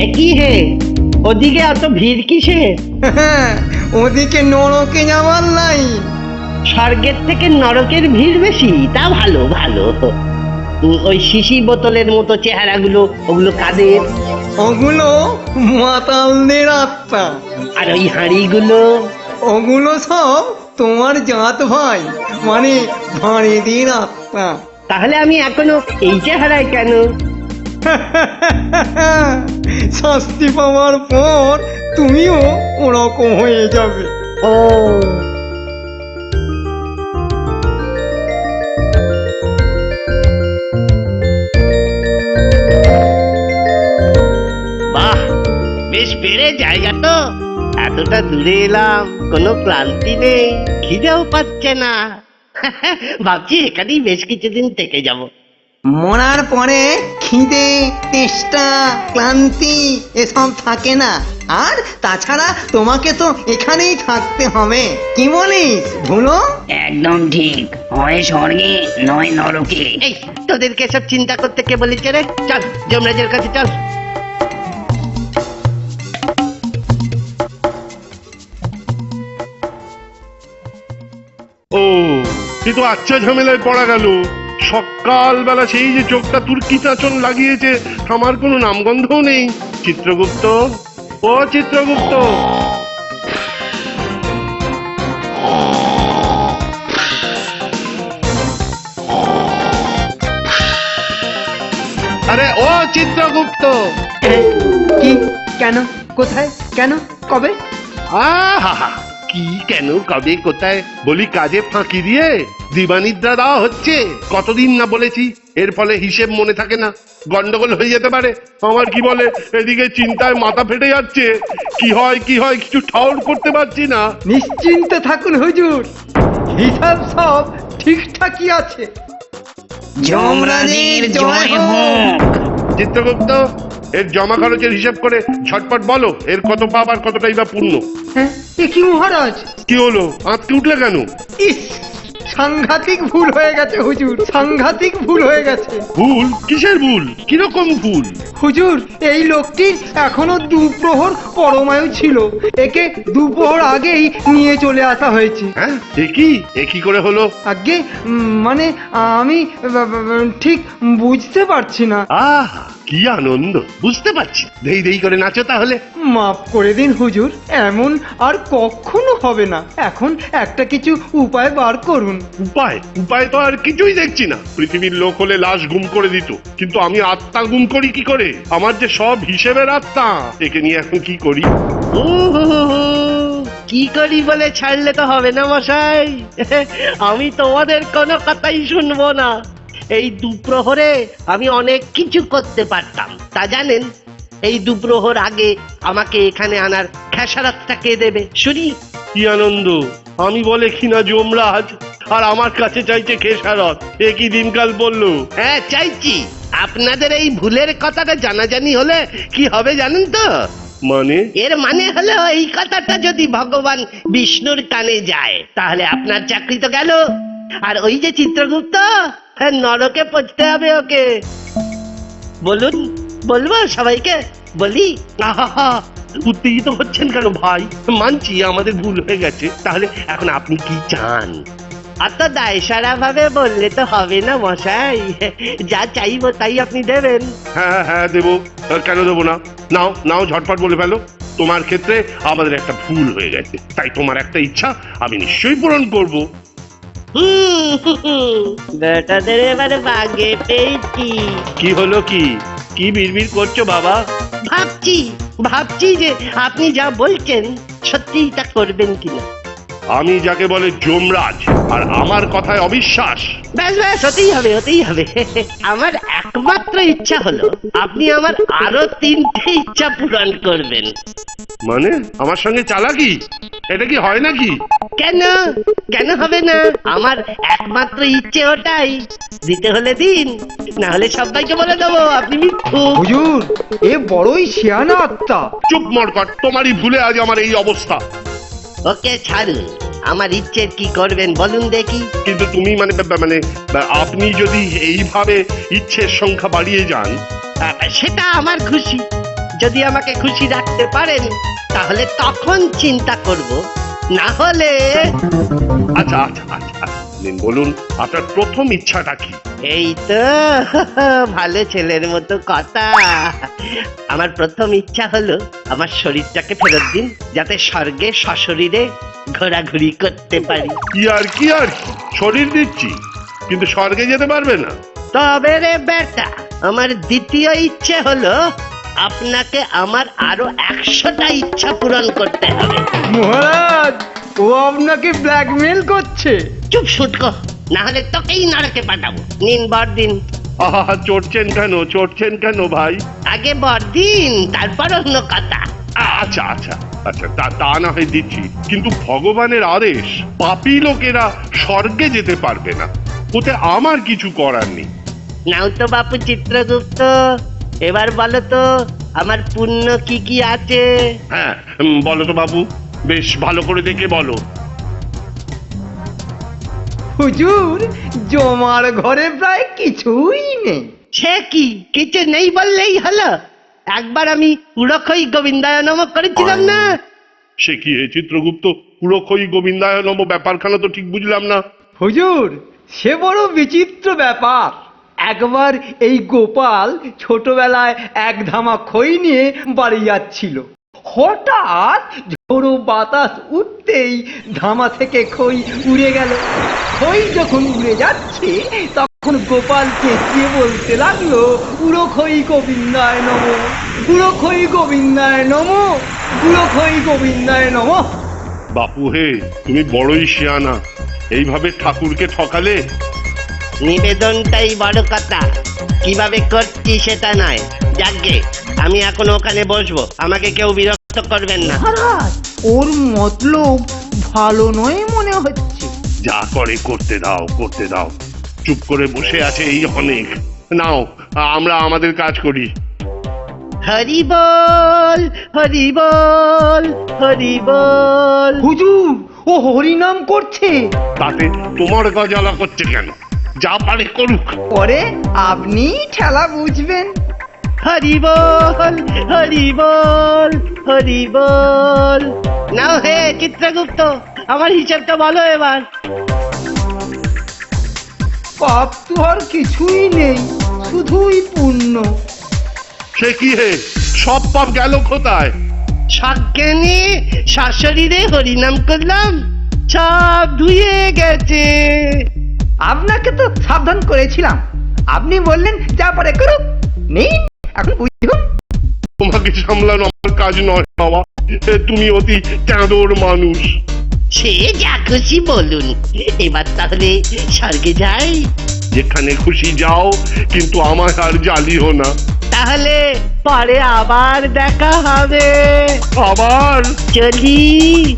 একই হে। ওদিকে এত ভিড় কিসে ওদিকে নরকে যাওয়ার নাই। স্বর্গের থেকে নরকের ভিড় বেশি তা ভালো ভালো। ওই শিশি বোতলের মতো চেহারাগুলো ওগুলো কাদের? ওগুলো মাতালদের আত্মা। আর ওই হাঁড়িগুলো? ওগুলো সব তোমার জাত ভাই মানে ভাঁড়েদের আত্মা। তাহলে আমি এখনও এই চেহারায় কেন? শাস্তি পাওয়ার পর তুমিও ওরকম হয়ে যাবে। ও। বাহ বেশ পেরে জায়গা তো। এতটা দূরে এলাম কোনো ক্লান্তি নেই খিদেও পাচ্ছে না। ভাবছি এখানেই বেশ কিছুদিন থেকে যাব। মরার পরে খিদে তেষ্টা ক্লান্তি এসব থাকে না। আর তাছাড়া তোমাকে তো এখানেই থাকতে হবে। কি বলিস ভুলো? একদম ঠিক। হয় স্বর্গে নয় নরকে। এই তোদেরকে সব চিন্তা করতে কে বলেছে রে? চল যমরাজের কাছে চল। ও কিন্তু তো আচ্ছা ঝামেলায় পড়া গেল। সকালবেলা সেই যে চোখটা তুর্কি চাচন লাগিয়েছে আমার কোনো নামগন্ধও নেই। চিত্রগুপ্ত? ও চিত্রগুপ্ত! আরে ও চিত্রগুপ্ত! কি? কেন? কোথায়? কেন? কবে? আহা কি কেন কবে কোথায়? বলি কাজে ফাঁকি দিয়ে দিবানিদ্রা দেওয়া হচ্ছে। কতদিন না বলেছি এর ফলে হিসেব মনে থাকে না। গন্ডগোল হয়ে যেতে পারে। আমার কি বলে এদিকে চিন্তায় মাথা ফেটে যাচ্ছে। কি হয় কি হয় কিছু ঠাউর করতে পারছি না। নিশ্চিন্তে থাকুন হুজুর। হিসাব সব ঠিকঠাকই আছে। যমরাজের জয় হোক। চিত্রগুপ্ত এর জমা খরচের হিসাব করে ঝটপট বলো এর কত পাপ আর কতটাই বা পূর্ণ হ্যাঁ এ কি মহারাজ? কি হলো? আঁতকে উঠলে কেন? ইস সাংঘাতিক ভুল হয়ে গেছে হুজুর সাংঘাতিক ভুল হয়ে গেছে। ভুল? কিসের ভুল? কীরকম ভুল? হুজুর এই লোকটি এখনও দুপ্রহর পরমায়ু ছিল একে দুপ্রহর আগেই নিয়ে চলে আসা হয়েছে। হ্যাঁ একই একই করে হলো? আগে মানে আমি ঠিক বুঝতে পারছি না। আহ! কি আনন্দ বুঝতে পারছি। দেই দেই করে নাচো তাহলে। মাফ করে দিন হুজুর এমন আর কখনো হবে না। এখন একটা কিছু উপায় বার করুন। উপায়? উপায় তো আর কিছুই দেখছি না। পৃথিবীর লোক হলে লাশ গুম করে দিত। কিন্তু আমি আত্মা গুম করি কি করে? আমার যে সব হিসেবের আত্মা একে নিয়ে এখন কি করি? উহুহুহু, কি করি বলে ছাড়লে তো হবে না মশাই। আমি তোমাদের কোনো কথাই শুনব না। এই দুপ্রহরে আমি অনেক কিছু করতে পারতাম। তা জানেন এই দুপ্রহর আগে আমাকে এখানে আনার খেসারতটা কে দেবে? শুনি। কি আনন্দ আমি বলে কিনা যমরাজ? আর আমার কাছে চাইছে খেসারত। একই দিনকাল বলল? হ্যাঁ চাইছি। আপনাদের এই ভুলের কথাটা জানাজানি হলে কি হবে জানেন তো? মানে? এর মানে হলো এই কথাটা যদি ভগবান বিষ্ণুর কানে যায় তাহলে আপনার চাকরি তো গেল। আর ওই যে চিত্রগুপ্ত হ্যাঁ, নরকে পচতে হবে ওকে। বলুন বলব সবাইকে? বলি? আহা উত্তেজিত হচ্ছেন কেন ভাই? মানছি আমাদের ভুল হয়ে গেছে। তাহলে এখন আপনি কি চান? অত দায়সারা ভাবে বললে তো হবে না মশাই। যা চাইব তাই আপনি দেবেন। হ্যাঁ হ্যাঁ দেবো। কেন দেবো না? নাও নাও ঝটপট বলে ফেলো। তোমার ক্ষেত্রে আমাদের একটা ভুল হয়ে গেছে। তাই তোমার একটা ইচ্ছা আমি নিশ্চয়ই পূরণ করব। বেটাদের এবারে বাগে পেয়েছি। কি হলো কি? কি বিড়বিড় করছ বাবা? ভাবছি ভাবছি যে আপনি যা বলছেন সত্যিই তা করবেন কিনা। আমি যাকে বলে যমরাজ আর আমার কথায় অবিশ্বাস। ব্যাস ব্যাস হতেই হবে হতেই হবে। আমার একমাত্র ইচ্ছা হলো আপনি আমার আরও তিনটে ইচ্ছা পূরণ করবেন। মানে? আমার সঙ্গে চালাকি? এটা কি হয় নাকি? কেন? কেন হবে না? আমার একমাত্র ইচ্ছে ওটাই। দিতে হলে দিন না হলে সবাইকে বলে দেবো আপনি মিথ্যু। হুজুর এ বড়ই শিয়ানা আত্মা। চুপ মরকট তোমারই ভুলে আজ আমার এই অবস্থা। ওকে ছাড়ুন। আমার ইচ্ছের কি করবেন বলুন দেখি। কিন্তু তুমি মানে মানে আপনি যদি এইভাবে ইচ্ছের সংখ্যা বাড়িয়ে যান। সেটা আমার খুশি। যদি আমাকে খুশি রাখতে পারেন তাহলে তখন চিন্তা করব। না হলে আচ্ছা আচ্ছা আচ্ছা আচ্ছা। নিন বলুন আপনার প্রথম ইচ্ছাটা কি? এই তো ভালো ছেলের মতো কথা। আমার প্রথম ইচ্ছা হলো আমার শরীরটাকে ফেরত দিন যাতে স্বর্গে সশরীরে ঘোরাঘুরি করতে পারি। কি আর কি আর? কি শরীর দিচ্ছি কিন্তু স্বর্গে যেতে পারবে না। তবে রে বেটা আমার দ্বিতীয় ইচ্ছে হলো আপনাকে আমার আরও একশোটা ইচ্ছা পূরণ করতে হবে। মহারাজ ও আপনাকে ব্ল্যাকমেল করছে। চুপ শুটকো না হলে তোকেই নাড়াকে পাঠাবো। নিন বর দিন আহা চড়ছেন কেন? চড়ছেন কেন ভাই? আগে বর দিন তারপর অন্য কথা। আচ্ছা আচ্ছা আচ্ছা তা তা না হয় দিচ্ছি। কিন্তু ভগবানের আদেশ পাপী লোকেরা স্বর্গে যেতে পারবে না। ওতে আমার কিছু করার নেই। নাও তো বাপু চিত্রগুপ্ত। এবার বলো তো আমার পুণ্য কি কি আছে? হ্যাঁ বলো তো বাবু বেশ ভালো করে দেখে বলো। হুজুর জমার ঘরে প্রায় কিছুই নেই। সে কি? কিছু নেই বললেই হলো। একবার আমি উড়খই গোবিন্দায় নম করেছিলাম না। সে কি হে চিত্রগুপ্ত? পুরোক্ষই গোবিন্দায় নম ব্যাপারখানা তো ঠিক বুঝলাম না। হুজুর সে বড় বিচিত্র ব্যাপার। একবার এই গোপাল ছোটবেলায় এক ধামা খই নিয়ে বাড়ি যাচ্ছিল। হঠাৎ ঝোড়ো বাতাস উঠতেই ধামা থেকে খই উড়ে গেল। খই যখন উড়ে যাচ্ছে, তখন গোপাল চেঁচিয়ে বলতে লাগল উড়ো খই গোবিন্দায় নম উড়ো খই গোবিন্দায় নম উড়ো খই গোবিন্দায় নম। বাপু হে, তুমি বড়ই শিয়ানা। এইভাবে ঠাকুরকে ঠকালে নিবেদনটাই বড় কথা। কীভাবে করছি সেটা নয়। যাকে আমি এখন ওখানে বসবো। আমাকে কেউ বিরক্ত করবেন না। মহারাজ ওর মতলব ভালো নয় মনে হচ্ছে। যা করে করতে দাও করতে দাও। চুপ করে বসে আছে এই অনেক। নাও আমরা আমাদের কাজ করি। হরি বল হরি বল হরি বল। হুজুর ও হরিনাম করছে। তাতে তোমার গজালা করছে কেন? যা পারে করুক। পরে আপনি ঠেলা বুঝবেন। হরি বল হরি বল হরি বল। নাও হে চিত্রগুপ্ত আমার হিসাবটা বলো এবার। পাপ তো আর কিছুই নেই শুধুই পুণ্য সে কি হে? সব পাপ গেল কোথায়? সজ্ঞানে শাশুড়িরে হরিনাম করলাম সব ধুয়ে গেছে। আপনাকে তো সাবধান করেছিলাম। আপনি বললেন যা পারে করুক। নেই। এখন বুঝুন তোমাকে সামলানো আমার কাজ নয় বাবা। তুমি অতি চাঁদর মানুষ। সে যা খুশি বলুন। এবার তাহলে স্বর্গে যাই। যেখানে খুশি যাও কিন্তু আমার আর জ্বালিও না। তাহলে পরে আবার দেখা হবে। আবার? চলি।